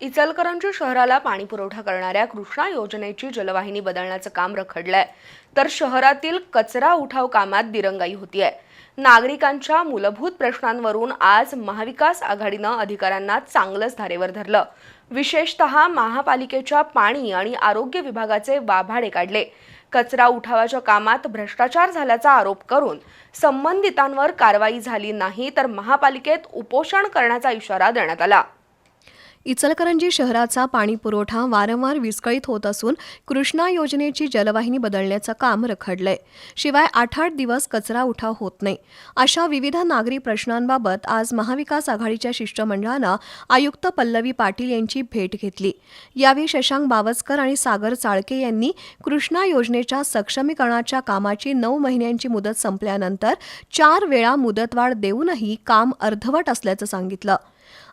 इचलकरंजी शहराला पाणी पुरवठा करणाऱ्या कृष्णा योजनेची जलवाहिनी बदलण्याचं काम रखडलंय. तर शहरातील कचरा उठाव कामात दिरंगाई होतीये. नागरिकांच्या मूलभूत प्रश्नांवरून आज महाविकास आघाडीनं अधिकाऱ्यांना चांगलंच धारेवर धरलं. विशेषतः महापालिकेच्या पाणी आणि आरोग्य विभागाचे वाभाडे काढले. कचरा उठावाच्या कामात भ्रष्टाचार झाल्याचा आरोप करून संबंधितांवर कारवाई झाली नाही तर महापालिकेत उपोषण करण्याचा इशारा देण्यात आला. इचलकरंजी शहराचा पाणी पुरवठा वारंवार विस्कळीत होत असून कृष्णा योजनेची जलवाहिनी बदलण्याचं काम रखडलंय. शिवाय आठ आठ दिवस कचरा उठाव होत नाही. अशा विविध नागरी प्रश्नांबाबत आज महाविकास आघाडीच्या शिष्टमंडळानं आयुक्त पल्लवी पाटील यांची भेट घेतली. यावेळी शशांक बावस्कर आणि सागर चाळके यांनी कृष्णा योजनेच्या सक्षमीकरणाच्या कामाची नऊ महिन्यांची मुदत संपल्यानंतर चार वेळा मुदतवाढ देऊनही काम अर्धवट असल्याचं सांगितलं.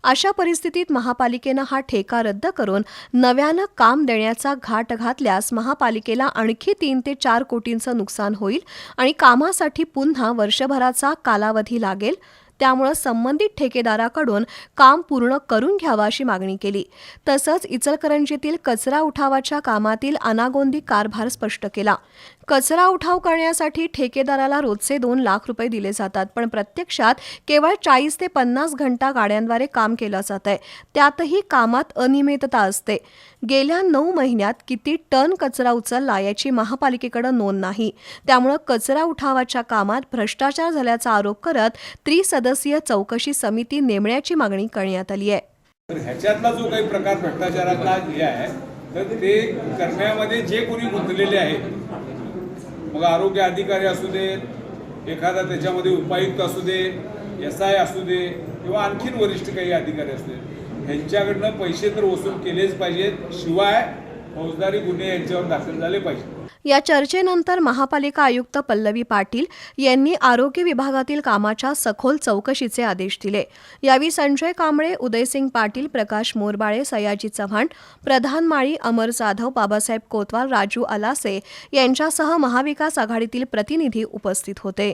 अशा परिस्थितीत महापालिकेनं हा ठेका रद्द करून नव्यानं काम देण्याचा घाट घातल्यास महापालिकेला आणखी तीन ते चार कोटींचं नुकसान होईल आणि कामासाठी पुन्हा वर्षभराचा कालावधी लागेल त्यामुळं संबंधित ठेकेदाराकडून काम पूर्ण करून घ्यावं अशी मागणी केली. तसंच इचलकरंजीतील कचरा उठावाच्या कामातील अनागोंदी कारभार स्पष्ट केला. कचरा उठाव करण्यासाठी ठेकेदाराला रोजचे दोन लाख रुपये दिले जातात पण प्रत्यक्षात केवळ चाळीस ते पन्नास घंटा गाड्यांद्वारे काम केलं जात आहे. त्यातही कामात अनियमितता असते. गेल्या नऊ महिन्यात किती टन कचरा उचलला याची महापालिकेकडे नोंद नाही. त्यामुळं कचरा उठावाच्या कामात भ्रष्टाचार झाल्याचा आरोप करत सदस्यीय चौकशी समिती नेमण्याची मागणी करण्यात आली आहे. तर ह्याच्यातला जो काही प्रकार भ्रष्टाचारातला हे आहे तर ते करण्यामध्ये जे कोणी गुंतलेले आहेत मग आरोग्य अधिकारी असू देत एखादा त्याच्यामध्ये उपायुक्त असू दे एस आय असू दे किंवा आणखीन वरिष्ठ काही अधिकारी असू दे ह्यांच्याकडनं पैसे तर वसूल केलेच पाहिजेत शिवाय फौजदारी गुन्हे यांच्यावर दाखल झाले पाहिजे या चर्चेनंतर महापालिका आयुक्त पल्लवी पाटील यांनी आरोग्य विभागातील कामाच्या सखोल चौकशीचे आदेश दिले. यावेळी संजय कांबळे उदयसिंग पाटील प्रकाश मोरबाळे सयाजी चव्हाण प्रधान माळी अमर जाधव बाबासाहेब कोतवाल राजू अलासे यांच्यासह महाविकास आघाडीतील प्रतिनिधी उपस्थित होते.